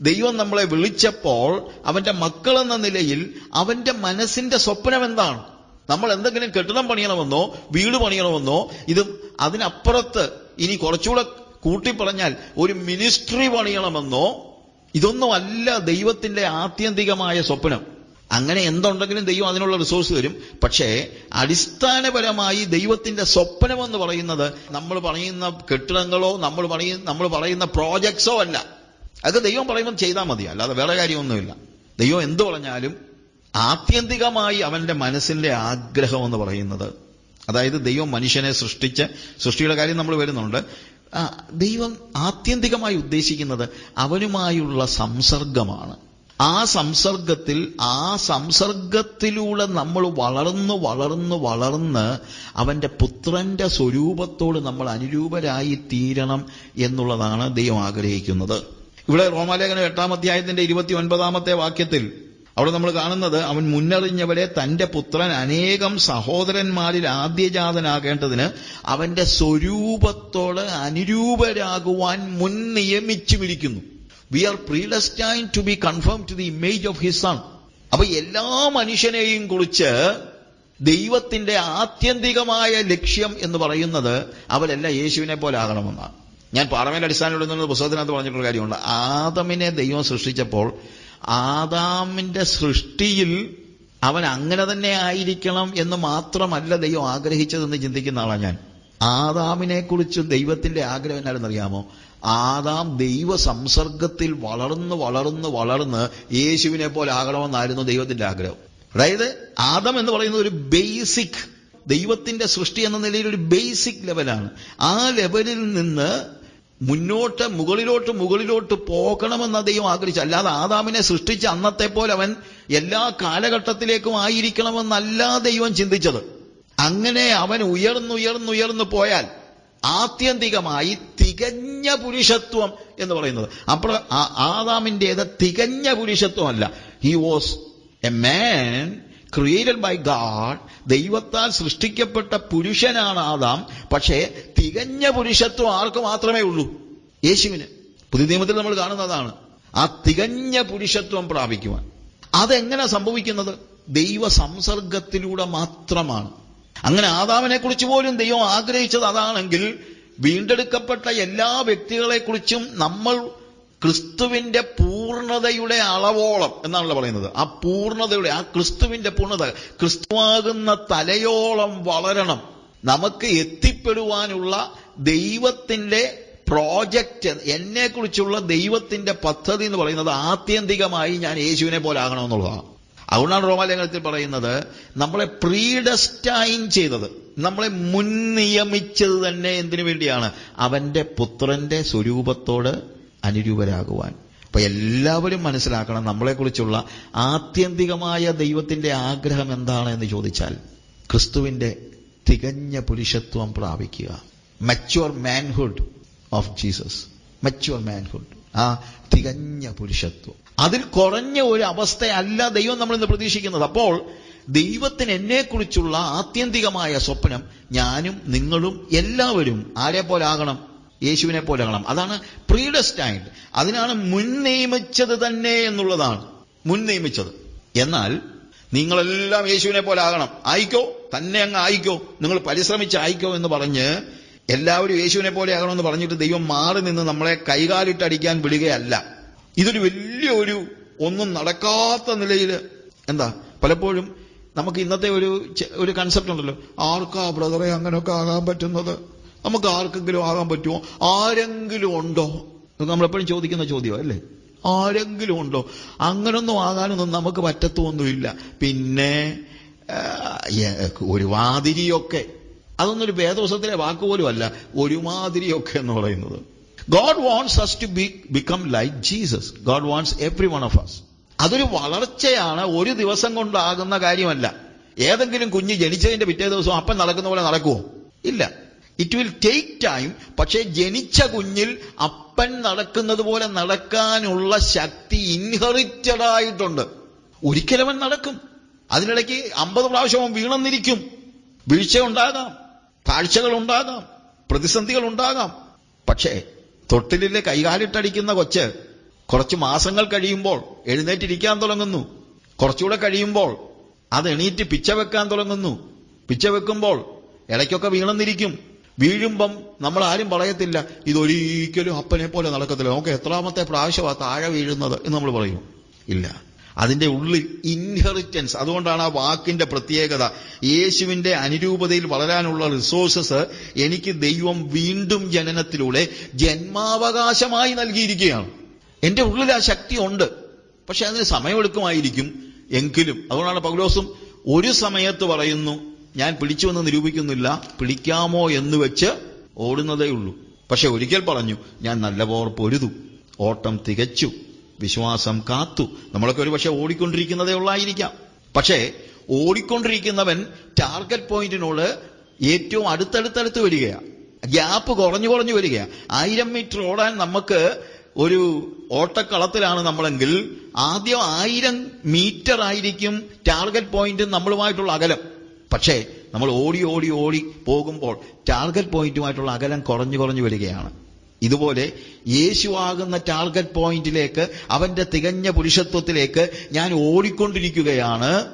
ദൈവം നമ്മളെ വിളിച്ചപ്പോൾ അവന്റെ മക്കൾ എന്ന നിലയിൽ അവന്റെ മനസ്സിന്റെ സ്വപ്നം എന്താണ്? നമ്മൾ എന്തെങ്കിലും കെട്ടിടം പണിയണമെന്നോ വീട് പണിയണമെന്നോ ഇത് അതിനപ്പുറത്ത് ഇനി കുറച്ചുകൂടെ കൂട്ടി പറഞ്ഞാൽ ഒരു മിനിസ്ട്രി പണിയണമെന്നോ ഇതൊന്നും അല്ല ദൈവത്തിന്റെ ആത്യന്തികമായ സ്വപ്നം. അങ്ങനെ എന്തുണ്ടെങ്കിലും ദൈവം അതിനുള്ള റിസോഴ്സ് തരും. പക്ഷേ അടിസ്ഥാനപരമായി ദൈവത്തിന്റെ സ്വപ്നം എന്ന് പറയുന്നത് നമ്മൾ പറയുന്ന കെട്ടിടങ്ങളോ നമ്മൾ പറയുന്ന നമ്മൾ പറയുന്ന പ്രോജക്ട്സോ അല്ല. അത് ദൈവം പറയുമ്പോൾ ചെയ്താൽ മതി. അല്ലാതെ വേറെ കാര്യമൊന്നുമില്ല. ദൈവം എന്തു പറഞ്ഞാലും ആത്യന്തികമായി അവന്റെ മനസ്സിന്റെ ആഗ്രഹം എന്ന് പറയുന്നത്. അതായത് ദൈവം മനുഷ്യനെ സൃഷ്ടിച്ച സൃഷ്ടിയുടെ കാര്യം നമ്മൾ വരുന്നുണ്ട്. ദൈവം ആത്യന്തികമായി ഉദ്ദേശിക്കുന്നത് അവനുമായുള്ള സംസർഗമാണ്. ആ സംസർഗത്തിൽ ആ സംസർഗത്തിലൂടെ നമ്മൾ വളർന്ന് വളർന്ന് വളർന്ന് അവന്റെ പുത്രന്റെ സ്വരൂപത്തോട് നമ്മൾ അനുരൂപരായി തീരണം എന്നുള്ളതാണ് ദൈവം ആഗ്രഹിക്കുന്നത്. ഇവിടെ റോമാലേഖനം എട്ടാം അധ്യായത്തിന്റെ ഇരുപത്തി ഒൻപതാമത്തെ വാക്യത്തിൽ അവിടെ നമ്മൾ കാണുന്നത് അവൻ മുന്നറിഞ്ഞവരെ തന്റെ പുത്രൻ അനേകം സഹോദരന്മാരിൽ ആദ്യജാതനാകേണ്ടതിന് അവന്റെ സ്വരൂപത്തോട് അനുരൂപരാകുവാൻ മുൻ നിയമിച്ചുമിരിക്കുന്നു. We are predestined to be conformed to the image of his son അപ്പൊ എല്ലാ മനുഷ്യനെയും കുറിച്ച് ദൈവത്തിന്റെ ആത്യന്തികമായ ലക്ഷ്യം എന്ന് പറയുന്നത് അവരെല്ലാം യേശുവിനെ പോലെ ആകണമെന്നാണ്. ഞാൻ പാറമേൽ അടിസ്ഥാനപ്പെടുന്ന പുസ്തകത്തിനകത്ത് പറഞ്ഞിട്ടുള്ള കാര്യമുണ്ട്. ആദമിനെ ദൈവം സൃഷ്ടിച്ചപ്പോൾ ആദാമിന്റെ സൃഷ്ടിയിൽ അവൻ അങ്ങനെ തന്നെ ആയിരിക്കണം എന്ന് മാത്രമല്ല ദൈവം ആഗ്രഹിച്ചതെന്ന് ചിന്തിക്കുന്ന ആളാണ് ഞാൻ. ആദാമിനെ കുറിച്ച് ദൈവത്തിന്റെ ആഗ്രഹം എന്നാണെന്നറിയാമോ ആദാം ദൈവ സംസർഗത്തിൽ വളർന്ന് വളർന്ന് വളർന്ന് യേശുവിനെ പോലെ ആകണമെന്നായിരുന്നു ദൈവത്തിന്റെ ആഗ്രഹം. അതായത് ആദം എന്ന് പറയുന്നത് ഒരു ബേസിക് ദൈവത്തിന്റെ സൃഷ്ടി എന്ന നിലയിൽ ഒരു ബേസിക് ലെവലാണ്. ആ ലെവലിൽ നിന്ന് മുന്നോട്ട് മുകളിലോട്ട് മുകളിലോട്ട് പോകണമെന്ന് അദ്ദേഹം ആഗ്രഹിച്ചു. അല്ലാതെ ആദാമിനെ സൃഷ്ടിച്ച അന്നത്തെ പോലെ അവൻ എല്ലാ കാലഘട്ടത്തിലേക്കും ആയിരിക്കണമെന്നല്ല ദൈവം ചിന്തിച്ചത്. അങ്ങനെ അവൻ ഉയർന്നുയർന്നുയർന്നു പോയാൽ ആത്യന്തികമായി തികഞ്ഞ പുരുഷത്വം എന്ന് പറയുന്നത്. അപ്പോൾ ആ- തികഞ്ഞ തികഞ്ഞ പുരുഷത്വമല്ല. He was a man created by God ദൈവത്താൽ സൃഷ്ടിക്കപ്പെട്ട പുരുഷനാണ് ആദാം. പക്ഷേ തികഞ്ഞ പുരുഷത്വം ആർക്ക് മാത്രമേ ഉള്ളൂ? യേശുവിന്. പുതിയ നിയമത്തിൽ നമ്മൾ കാണുന്നതാണ്. ആ തികഞ്ഞ പുരുഷത്വം പ്രാപിക്കുവാൻ. അതെങ്ങനെ സംഭവിക്കുന്നത്? ദൈവ സംസർഗത്തിലൂടെ മാത്രമാണ്. അങ്ങനെ ആദാമിനെ കുറിച്ച് പോലും ദൈവം ആഗ്രഹിച്ചത് അതാണെങ്കിൽ വീണ്ടെടുക്കപ്പെട്ട എല്ലാ വ്യക്തികളെക്കുറിച്ചും നമ്മൾ ക്രിസ്തുവിന്റെ പൂർണതയുടെ അളവോളം എന്നാണല്ലോ പറയുന്നത്. ആ പൂർണതയുടെ ആ ക്രിസ്തുവിന്റെ പൂർണത ക്രിസ്തുവാകുന്ന തലയോളം വളരണം. നമുക്ക് എത്തിപ്പെടുവാനുള്ള ദൈവത്തിന്റെ പ്രോജക്റ്റ് എന്നെ കുറിച്ചുള്ള ദൈവത്തിന്റെ പദ്ധതി എന്ന് പറയുന്നത് ആത്യന്തികമായി ഞാൻ യേശുവിനെ പോലെ ആകണമെന്നുള്ളതാണ്. അതുകൊണ്ടാണ് റോമാലേഖനത്തിൽ പറയുന്നത് നമ്മളെ പ്രീഡസ്റ്റൈൻ ചെയ്തത് നമ്മളെ മുൻ നിയമിച്ചത് തന്നെ എന്തിനു വേണ്ടിയാണ്? അവന്റെ പുത്രന്റെ സ്വരൂപത്തോട് അനുരൂപരാകുവാൻ. അപ്പൊ എല്ലാവരും മനസ്സിലാക്കണം നമ്മളെക്കുറിച്ചുള്ള ആത്യന്തികമായ ദൈവത്തിന്റെ ആഗ്രഹം എന്താണ് എന്ന് ചോദിച്ചാൽ ക്രിസ്തുവിന്റെ തികഞ്ഞ പുരുഷത്വം പ്രാപിക്കുക. Mature manhood of Jesus mature manhood ആ തികഞ്ഞ പുരുഷത്വം. അതിൽ കുറഞ്ഞ ഒരു അവസ്ഥയല്ല ദൈവം നമ്മൾ ഇന്ന് പ്രതീക്ഷിക്കുന്നത്. അപ്പോൾ ദൈവത്തിന് എന്നെക്കുറിച്ചുള്ള ആത്യന്തികമായ സ്വപ്നം ഞാനും നിങ്ങളും എല്ലാവരും ആരെ പോലെ ആകണം യേശുവിനെ പോലെ ആകണം അതാണ് പ്രീഡസ്റ്റൈൻഡ് അതിനാണ് മുൻ നിയമിച്ചത് തന്നെ എന്നുള്ളതാണ്. മുൻ നിയമിച്ചത്. എന്നാൽ നിങ്ങളെല്ലാം യേശുവിനെ പോലെ ആകണം. ആയിക്കോ? തന്നെ അങ്ങ് ആയിക്കോ? നിങ്ങൾ പരിശ്രമിച്ച് ആയിക്കോ എന്ന് പറഞ്ഞ് എല്ലാവരും യേശുവിനെ പോലെ ആകണമെന്ന് പറഞ്ഞിട്ട് ദൈവം മാറി നിന്ന് നമ്മളെ കൈകാലിട്ടടിക്കാൻ വിടുകയല്ല. ഇതൊരു വലിയ ഒരു ഒന്നും നടക്കാത്ത നിലയിൽ എന്താ? പലപ്പോഴും നമുക്ക് ഇന്നത്തെ ഒരു ഒരു കൺസെപ്റ്റ് ഉണ്ടല്ലോ. ആർക്കാ ബ്രദറെ അങ്ങനെയൊക്കെ ആകാൻ പറ്റുന്നത്? നമുക്ക് ആർക്കെങ്കിലും ആകാൻ പറ്റുമോ? ആരെങ്കിലും ഉണ്ടോ? നമ്മളെപ്പോഴും ചോദിക്കുന്ന ചോദ്യം അല്ലേ? ആരെങ്കിലും ഉണ്ടോ? അങ്ങനൊന്നും ആകാനൊന്നും നമുക്ക് പറ്റത്തൊന്നുമില്ല. പിന്നെ ഒരു മാതിരിയൊക്കെ. അതൊന്നൊരു വേദവസത്തിലെ വാക്കുപോലും അല്ല ഒരുമാതിരിയൊക്കെ എന്ന് പറയുന്നത്. God wants us to be become like Jesus God wants every one of us അതൊരു വളർച്ചയാണ് ഒരു ദിവസം കൊണ്ടാകുന്ന കാര്യമല്ല. ഏതെങ്കിലും കുഞ്ഞ് ജനിച്ചതിന്റെ പിറ്റേ ദിവസം അപ്പം നടക്കുന്ന പോലെ നടക്കുമോ ഇല്ല. ഇറ്റ് വിൽ ടേക്ക് ടൈം പക്ഷെ ജനിച്ച കുഞ്ഞിൽ അപ്പൻ നടക്കുന്നത് പോലെ നടക്കാനുള്ള ശക്തി ഇൻഹെറിറ്റഡ് ആയിട്ടുണ്ട്. ഒരിക്കലവൻ നടക്കും. അതിനിടയ്ക്ക് അമ്പത് പ്രാവശ്യം അവൻ വീണെന്നിരിക്കും. വീഴ്ച ഉണ്ടാകാം താഴ്ചകൾ ഉണ്ടാകാം പ്രതിസന്ധികൾ ഉണ്ടാകാം പക്ഷേ തൊട്ടിലിലെ കൈകാലിട്ടടിക്കുന്ന കൊച്ച് കുറച്ച് മാസങ്ങൾ കഴിയുമ്പോൾ എഴുന്നേറ്റിരിക്കാൻ തുടങ്ങുന്നു. കുറച്ചുകൂടെ കഴിയുമ്പോൾ അത് എണീറ്റ് പിച്ച വെക്കാൻ തുടങ്ങുന്നു. പിച്ച വെക്കുമ്പോൾ ഇടയ്ക്കൊക്കെ വീണെന്നിരിക്കും. വീഴുമ്പം നമ്മൾ ആരും പറയത്തില്ല ഇതൊരിക്കലും അപ്പനെ പോലെ നടക്കത്തില്ല. നമുക്ക് എത്രാമത്തെ പ്രാവശ്യമാ താഴെ വീഴുന്നത് എന്ന് നമ്മൾ പറയും. ഇല്ല. അതിന്റെ ഉള്ളിൽ ഇൻഹെറിറ്റൻസ് അതുകൊണ്ടാണ് ആ വാക്കിന്റെ പ്രത്യേകത. യേശുവിന്റെ അനുരൂപതയിൽ വളരാനുള്ള റിസോഴ്സസ് എനിക്ക് ദൈവം വീണ്ടും ജനനത്തിലൂടെ ജന്മാവകാശമായി നൽകിയിരിക്കുകയാണ്. എന്റെ ഉള്ളിൽ ആ ശക്തി ഉണ്ട്. പക്ഷെ അതിന് സമയമെടുക്കുമായിരിക്കും എങ്കിലും. അതുകൊണ്ടാണ് പൗലോസും ഒരു സമയത്ത് പറയുന്നു ഞാൻ പിടിച്ചുവെന്ന് നിരൂപിക്കുന്നില്ല. പിടിക്കാമോ എന്ന് വെച്ച് ഓടുന്നതേ ഉള്ളൂ. പക്ഷെ ഒരിക്കൽ പറഞ്ഞു ഞാൻ നല്ല പോർ പൊരുതു. ഓട്ടം തികച്ചു. വിശ്വാസം കാത്തു. നമ്മളൊക്കെ ഒരു പക്ഷെ ഓടിക്കൊണ്ടിരിക്കുന്നതേ ഉള്ളായിരിക്കാം. പക്ഷേ ഓടിക്കൊണ്ടിരിക്കുന്നവൻ ടാർഗറ്റ് പോയിന്റിനോട് ഏറ്റവും അടുത്തടുത്തടുത്ത് വരികയാണ് ഗ്യാപ്പ് കുറഞ്ഞു കുറഞ്ഞു വരികയാണ് ആയിരം മീറ്റർ ഓടാൻ നമുക്ക് ഒരു ഓട്ടക്കളത്തിലാണ് നമ്മളെങ്കിൽ ആദ്യം ആയിരം മീറ്റർ ആയിരിക്കും ടാർഗറ്റ് പോയിന്റ് നമ്മളുമായിട്ടുള്ള അകലം. പക്ഷേ നമ്മൾ ഓടി ഓടി ഓടി പോകുമ്പോൾ ടാർഗറ്റ് പോയിന്റുമായിട്ടുള്ള അകലം കുറഞ്ഞു കുറഞ്ഞു വരികയാണ്. ഇതുപോലെ യേശുവാകുന്ന ടാർഗറ്റ് പോയിന്റിലേക്ക് അവന്റെ തികഞ്ഞ പുരുഷത്വത്തിലേക്ക് ഞാൻ ഓടിക്കൊണ്ടിരിക്കുകയാണ്.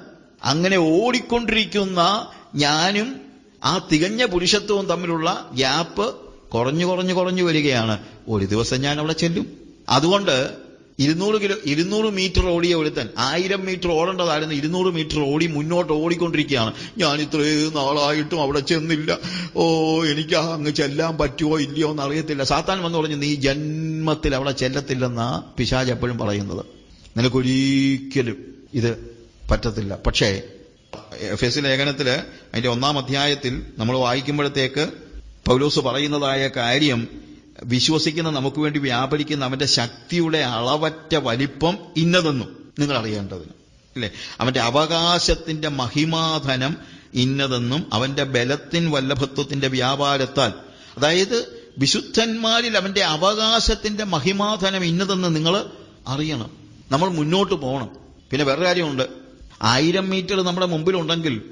അങ്ങനെ ഓടിക്കൊണ്ടിരിക്കുന്ന ഞാനും ആ തികഞ്ഞ പുരുഷത്വവും തമ്മിലുള്ള ഗ്യാപ്പ് കുറഞ്ഞു കുറഞ്ഞു കുറഞ്ഞു വരികയാണ്. ഒരു ദിവസം ഞാൻ അവിടെ ചെല്ലും. അതുകൊണ്ട് ഇരുന്നൂറ് കിലോ ഇരുന്നൂറ് മീറ്റർ ഓടിയ ഒരുത്തൻ ആയിരം മീറ്റർ ഓടേണ്ടതായിരുന്നു ഇരുന്നൂറ് മീറ്റർ ഓടി മുന്നോട്ട് ഓടിക്കൊണ്ടിരിക്കുകയാണ്. ഞാൻ ഇത്രയും നാളായിട്ടും അവിടെ ചെന്നില്ല. ഓ എനിക്ക് അങ്ങ് ചെല്ലാൻ പറ്റുമോ ഇല്ലയോ എന്ന് അറിയത്തില്ല സാത്താൻ വന്ന് പറഞ്ഞു നീ ജന്മത്തിൽ അവിടെ ചെല്ലത്തില്ലെന്നാ പിശാജ് എപ്പോഴും പറയുന്നത്. നിനക്കൊരിക്കലും ഇത് പറ്റത്തില്ല. പക്ഷേ എഫ് എസ് ലേഖനത്തിൽ അതിന്റെ ഒന്നാം അധ്യായത്തിൽ നമ്മൾ വായിക്കുമ്പോഴത്തേക്ക് പൗലോസ് പറയുന്നതായ കാര്യം വിശ്വസിക്കുന്ന നമുക്ക് വേണ്ടി വ്യാപരിക്കുന്ന അവന്റെ ശക്തിയുടെ അളവറ്റ വലിപ്പം ഇന്നതെന്നും നിങ്ങൾ അറിയേണ്ടതിന്. അല്ലെ? അവന്റെ അവകാശത്തിന്റെ മഹിമാധനം ഇന്നതെന്നും അവന്റെ ബലത്തിൻ വല്ലഭത്വത്തിന്റെ വ്യാപാരത്താൽ. അതായത് വിശുദ്ധന്മാരിൽ അവന്റെ അവകാശത്തിന്റെ മഹിമാധനം ഇന്നതെന്ന് നിങ്ങൾ അറിയണം. നമ്മൾ മുന്നോട്ട് പോകണം. പിന്നെ വേറെ കാര്യമുണ്ട്. ആയിരം മീറ്റർ നമ്മുടെ മുമ്പിലുണ്ടെങ്കിൽ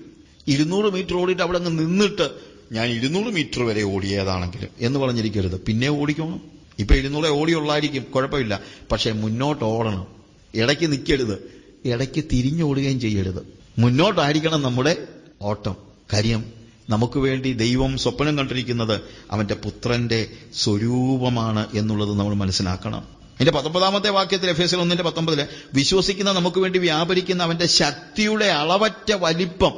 ഇരുന്നൂറ് മീറ്റർ ഓടിയിട്ട് അവിടെ അങ്ങ് നിന്നിട്ട് ഞാൻ ഇരുന്നൂറ് മീറ്റർ വരെ ഓടിയതാണെങ്കിൽ എന്ന് പറഞ്ഞിരിക്കരുത്. പിന്നെ ഓടിക്കണം. ഇപ്പൊ ഇരുന്നൂറെ ഓടിയുള്ളായിരിക്കും കുഴപ്പമില്ല. പക്ഷെ മുന്നോട്ട് ഓടണം. ഇടയ്ക്ക് നിൽക്കരുത് ഇടയ്ക്ക് തിരിഞ്ഞോടുകയും ചെയ്യരുത്. മുന്നോട്ടായിരിക്കണം നമ്മുടെ ഓട്ടം. കാര്യം നമുക്ക് വേണ്ടി ദൈവം സ്വപ്നം കണ്ടിരിക്കുന്നത് അവന്റെ പുത്രന്റെ സ്വരൂപമാണ് എന്നുള്ളത് നമ്മൾ മനസ്സിലാക്കണം. അതിന്റെ പത്തൊമ്പതാമത്തെ വാക്യത്തിൽ എഫ് എസ് ഒന്നിന്റെ പത്തൊമ്പതിൽ വിശ്വസിക്കുന്ന നമുക്ക് വേണ്ടി വ്യാപരിക്കുന്ന അവന്റെ ശക്തിയുടെ അളവറ്റ വലിപ്പം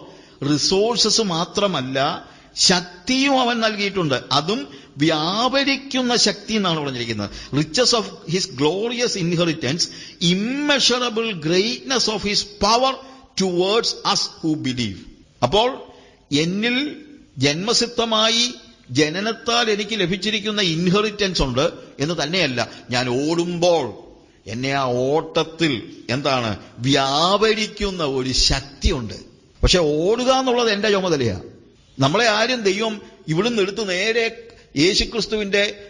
റിസോഴ്സസ് മാത്രമല്ല ശക്തിയും അവൻ നൽകിയിട്ടുണ്ട്. അതും വ്യാപരിക്കുന്ന ശക്തി എന്നാണ് പറഞ്ഞിരിക്കുന്നത്. Riches of his glorious inheritance immeasurable greatness of his power towards us who believe അപ്പോൾ എന്നിൽ ജന്മസിദ്ധമായി ജനനത്താൽ എനിക്ക് ലഭിച്ചിരിക്കുന്ന ഇൻഹെറിറ്റൻസ് ഉണ്ട് എന്ന് തന്നെയല്ല. ഞാൻ ഓടുമ്പോൾ എന്നെ ആ ഓട്ടത്തിൽ എന്താണ്? വ്യാപരിക്കുന്ന ഒരു ശക്തിയുണ്ട്. പക്ഷെ ഓടുക എന്നുള്ളത് എന്റെ ചുമതലയാണ്. നമ്മളെ ആരും ദൈവം ഇവിടുന്ന് എടുത്ത് നേരെ യേശുക്രിസ്തുവിന്റെ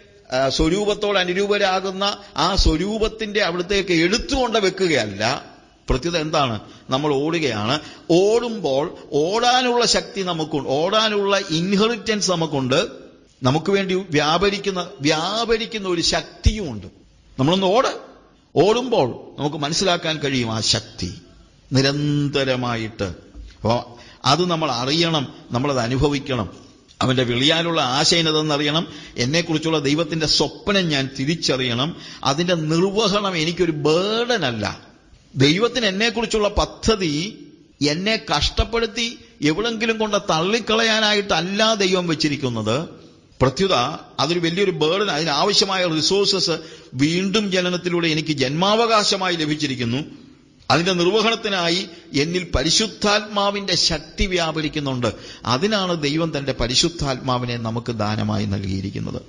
സ്വരൂപത്തോട് അനുരൂപരാകുന്ന ആ സ്വരൂപത്തിന്റെ അവിടത്തേക്ക് എടുത്തുകൊണ്ട് വെക്കുകയല്ല. പ്രത്യേകത എന്താണ്? നമ്മൾ ഓടുകയാണ്. ഓടുമ്പോൾ ഓടാനുള്ള ശക്തി നമുക്കുണ്ട്. ഓടാനുള്ള ഇൻഹെറിറ്റൻസ് നമുക്കുണ്ട്. നമുക്ക് വേണ്ടി വ്യാപരിക്കുന്ന വ്യാപരിക്കുന്ന ഒരു ശക്തിയുമുണ്ട് നമ്മളൊന്ന് ഓട്. ഓടുമ്പോൾ നമുക്ക് മനസ്സിലാക്കാൻ കഴിയും ആ ശക്തി. നിരന്തരമായിട്ട്. അപ്പോൾ അത് നമ്മൾ അറിയണം നമ്മളത് അനുഭവിക്കണം. അവന്റെ വിളിയാലുള്ള ആശയനതെന്നറിയണം എന്നെക്കുറിച്ചുള്ള ദൈവത്തിന്റെ സ്വപ്നം ഞാൻ തിരിച്ചറിയണം അതിന്റെ നിർവഹണം എനിക്കൊരു ബേർഡനല്ല ദൈവത്തിന് എന്നെക്കുറിച്ചുള്ള പദ്ധതി എന്നെ കഷ്ടപ്പെടുത്തി എവിടെങ്കിലും കൊണ്ട് തള്ളിക്കളയാനായിട്ടല്ല ദൈവം വെച്ചിരിക്കുന്നത്. പ്രത്യുത അതൊരു വലിയൊരു ബേർഡൻ അതിനാവശ്യമായ റിസോഴ്സസ് വീണ്ടും ജനനത്തിലൂടെ എനിക്ക് ജന്മാവകാശമായി ലഭിച്ചിരിക്കുന്നു. അതിന്റെ നിർവഹണത്തിനായി എന്നിൽ പരിശുദ്ധാത്മാവിന്റെ ശക്തി വ്യാപരിക്കുന്നുണ്ട്. അതിനാണ് ദൈവം തന്റെ പരിശുദ്ധാത്മാവിനെ നമുക്ക് ദാനമായി നൽകിയിരിക്കുന്നത്.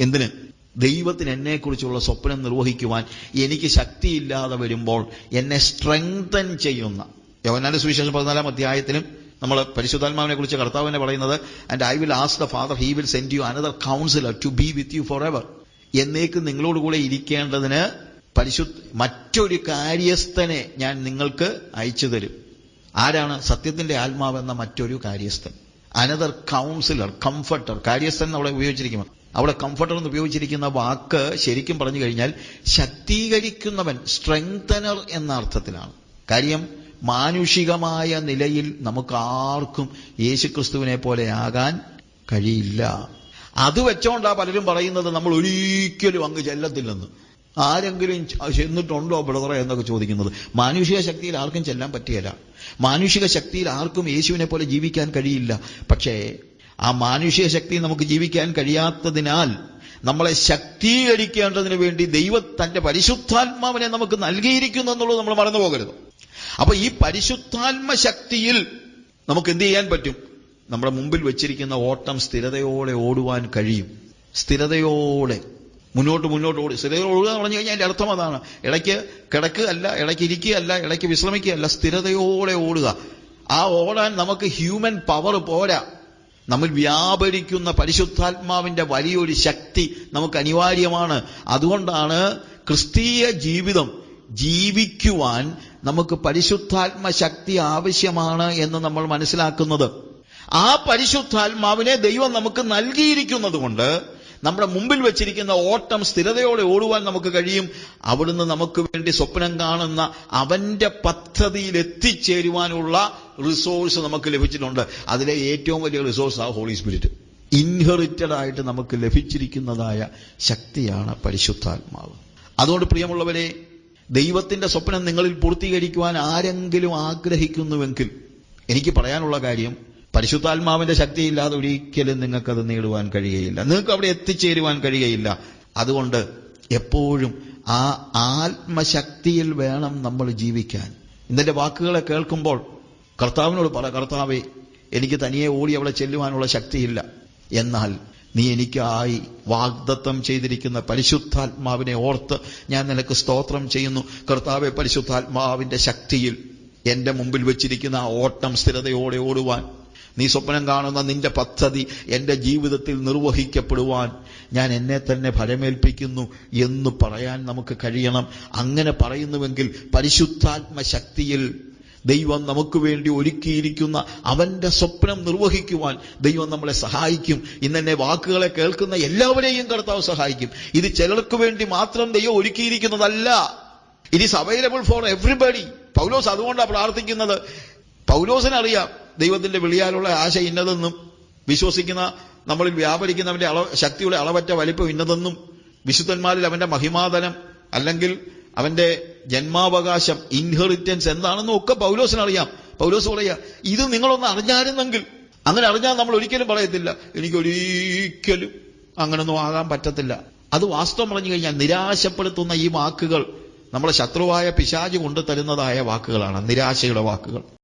എന്തിന്? ദൈവത്തിന് എന്നെക്കുറിച്ചുള്ള സ്വപ്നം നിർവഹിക്കുവാൻ എനിക്ക് ശക്തിയില്ലാതെ വരുമ്പോൾ എന്നെ സ്ട്രെങ്തൻ ചെയ്യുന്ന. യവനാന്റെ സുവിശേഷം പതിനാലാം അധ്യായത്തിലും നമ്മൾ പരിശുദ്ധാത്മാവിനെ കുറിച്ച് കർത്താവിനെ പറയുന്നത് and I will as the Father he will send you another counsellor to be with you for ever എന്നേക്ക് നിങ്ങളോട് കൂടെ ഇരിക്കേണ്ടതിന് പരിശുദ്ധ മറ്റൊരു കാര്യസ്ഥനെ ഞാൻ നിങ്ങൾക്ക് അയച്ചു തരും. ആരാണ് സത്യത്തിന്റെ ആത്മാവെന്ന മറ്റൊരു കാര്യസ്ഥൻ? അനദർ കൗൺസിലർ കംഫർട്ടർ കാര്യസ്ഥൻ അവിടെ ഉപയോഗിച്ചിരിക്കുന്നു. അവിടെ കംഫർട്ടർ എന്ന് ഉപയോഗിച്ചിരിക്കുന്ന വാക്ക് ശരിക്കും പറഞ്ഞു കഴിഞ്ഞാൽ ശക്തീകരിക്കുന്നവൻ സ്ട്രെങ്തനർ എന്ന അർത്ഥത്തിലാണ്. കാര്യം മാനുഷികമായ നിലയിൽ നമുക്ക് ആർക്കും യേശുക്രിസ്തുവിനെ പോലെ ആകാൻ കഴിയില്ല. അത് വെച്ചോണ്ടാ പലരും പറയുന്നത് നമ്മൾ ഒരിക്കലും അങ്ങ് ചെല്ലത്തില്ലെന്ന്. ആരെങ്കിലും ചെന്നിട്ടുണ്ടോ ബ്രദറെ എന്നൊക്കെ ചോദിക്കുന്നത്. മാനുഷിക ശക്തിയിൽ ആർക്കും ചെല്ലാൻ പറ്റിയല്ല. മാനുഷിക ശക്തിയിൽ ആർക്കും യേശുവിനെ പോലെ ജീവിക്കാൻ കഴിയില്ല. പക്ഷേ ആ മാനുഷിക ശക്തി നമുക്ക് ജീവിക്കാൻ കഴിയാത്തതിനാൽ നമ്മളെ ശക്തീകരിക്കേണ്ടതിന് വേണ്ടി ദൈവം തന്റെ പരിശുദ്ധാത്മാവിനെ നമുക്ക് നൽകിയിരിക്കുന്നു എന്നുള്ളത് നമ്മൾ മറന്നു പോകരുത്. അപ്പൊ ഈ പരിശുദ്ധാത്മ ശക്തിയിൽ നമുക്ക് എന്ത് ചെയ്യാൻ പറ്റും? നമ്മുടെ മുമ്പിൽ വെച്ചിരിക്കുന്ന ഓട്ടം സ്ഥിരതയോടെ ഓടുവാൻ കഴിയും. സ്ഥിരതയോടെ. മുന്നോട്ട് മുന്നോട്ട് ഓടി. സ്ഥിരത ഓടുക എന്ന് പറഞ്ഞു കഴിഞ്ഞാൽ അതിന്റെ അർത്ഥം അതാണ്. ഇടയ്ക്ക് കിടക്കുക അല്ല ഇടയ്ക്ക് ഇരിക്കുക അല്ല ഇടയ്ക്ക് വിശ്രമിക്കുക അല്ല സ്ഥിരതയോടെ ഓടുക. ആ ഓടാൻ നമുക്ക് ഹ്യൂമൻ പവർ പോരാ. നമ്മൾ വ്യാപരിക്കുന്ന പരിശുദ്ധാത്മാവിന്റെ വലിയൊരു ശക്തി നമുക്ക് അനിവാര്യമാണ്. അതുകൊണ്ടാണ് ക്രിസ്തീയ ജീവിതം ജീവിക്കുവാൻ നമുക്ക് പരിശുദ്ധാത്മ ശക്തി ആവശ്യമാണ് എന്ന് നമ്മൾ മനസ്സിലാക്കുന്നത്. ആ പരിശുദ്ധാത്മാവിനെ ദൈവം നമുക്ക് നൽകിയിരിക്കുന്നത് കൊണ്ട് നമ്മുടെ മുമ്പിൽ വെച്ചിരിക്കുന്ന ഓട്ടം സ്ഥിരതയോടെ ഓടുവാൻ നമുക്ക് കഴിയും. അവിടുന്ന് നമുക്ക് വേണ്ടി സ്വപ്നം കാണുന്ന അവന്റെ പദ്ധതിയിൽ എത്തിച്ചേരുവാനുള്ള റിസോഴ്സ് നമുക്ക് ലഭിച്ചിട്ടുണ്ട്. അതിലെ ഏറ്റവും വലിയ റിസോഴ്സ് ആ ഹോളി സ്പിരിറ്റ് ഇൻഹെറിറ്റഡ് ആയിട്ട് നമുക്ക് ലഭിച്ചിരിക്കുന്നതായ ശക്തിയാണ് പരിശുദ്ധാത്മാവ്. അതുകൊണ്ട് പ്രിയമുള്ളവരെ ദൈവത്തിന്റെ സ്വപ്നം നിങ്ങളിൽ പൂർത്തീകരിക്കുവാൻ ആരെങ്കിലും ആഗ്രഹിക്കുന്നുവെങ്കിൽ എനിക്ക് പറയാനുള്ള കാര്യം പരിശുദ്ധാത്മാവിന്റെ ശക്തിയില്ലാതെ ഒരിക്കലും നിങ്ങൾക്കത് നേടുവാൻ കഴിയുകയില്ല. നിങ്ങൾക്ക് അവിടെ എത്തിച്ചേരുവാൻ കഴിയുകയില്ല. അതുകൊണ്ട് എപ്പോഴും ആ ആത്മശക്തിയിൽ വേണം നമ്മൾ ജീവിക്കാൻ. ഇന്നത്തെ വാക്കുകളെ കേൾക്കുമ്പോൾ കർത്താവിനോട് പറ കർത്താവേ എനിക്ക് തനിയെ ഓടി അവിടെ ചെല്ലുവാനുള്ള ശക്തിയില്ല. എന്നാൽ നീ എനിക്കായി വാഗ്ദത്തം ചെയ്തിരിക്കുന്ന പരിശുദ്ധാത്മാവിനെ ഓർത്ത് ഞാൻ നിനക്ക് സ്തോത്രം ചെയ്യുന്നു. കർത്താവെ പരിശുദ്ധാത്മാവിന്റെ ശക്തിയിൽ എന്റെ മുമ്പിൽ വെച്ചിരിക്കുന്ന ആ ഓട്ടം സ്ഥിരതയോടെ ഓടുവാൻ നീ സ്വപ്നം കാണുന്ന നിന്റെ പദ്ധതി എന്റെ ജീവിതത്തിൽ നിർവഹിക്കപ്പെടുവാൻ ഞാൻ എന്നെ തന്നെ ഫലമേൽപ്പിക്കുന്നു എന്ന് പറയാൻ നമുക്ക് കഴിയണം. അങ്ങനെ പറയുന്നുവെങ്കിൽ പരിശുദ്ധാത്മ ശക്തിയിൽ ദൈവം നമുക്ക് വേണ്ടി ഒരുക്കിയിരിക്കുന്ന അവന്റെ സ്വപ്നം നിർവഹിക്കുവാൻ ദൈവം നമ്മളെ സഹായിക്കും. ഇന്നെന്നെ വാക്കുകളെ കേൾക്കുന്ന എല്ലാവരെയും കർത്താവ് സഹായിക്കും. ഇത് ചിലർക്ക് വേണ്ടി മാത്രം ദൈവം ഒരുക്കിയിരിക്കുന്നതല്ല. It is available for everybody Paulos അതുകൊണ്ടാണ് പ്രാർത്ഥിക്കുന്നത്. പൗലോസിനറിയാം ദൈവത്തിന്റെ വിളിയാലുള്ള ആശ ഇന്നതെന്നും വിശ്വസിക്കുന്ന നമ്മളിൽ വ്യാപരിക്കുന്നവന്റെ അള ശക്തിയുടെ അളവറ്റ വലിപ്പം ഇന്നതെന്നും വിശുദ്ധന്മാരിൽ അവന്റെ മഹിമാതനം അല്ലെങ്കിൽ അവന്റെ ജന്മാവകാശം ഇൻഹെറിറ്റൻസ് എന്താണെന്നും ഒക്കെ പൗലോസിനറിയാം. പൗലോസ് പറയാ ഇത് നിങ്ങളൊന്ന് അറിഞ്ഞായിരുന്നെങ്കിൽ അങ്ങനെ അറിഞ്ഞാൽ നമ്മൾ ഒരിക്കലും പറയത്തില്ല. എനിക്ക് ഒരിക്കലും അങ്ങനൊന്നും ആകാൻ പറ്റത്തില്ല. അത് വാസ്തവം പറഞ്ഞു കഴിഞ്ഞാൽ നിരാശപ്പെടുത്തുന്ന ഈ വാക്കുകൾ നമ്മുടെ ശത്രുവായ പിശാജ് കൊണ്ടു തരുന്നതായ വാക്കുകളാണ് നിരാശയുടെ വാക്കുകൾ.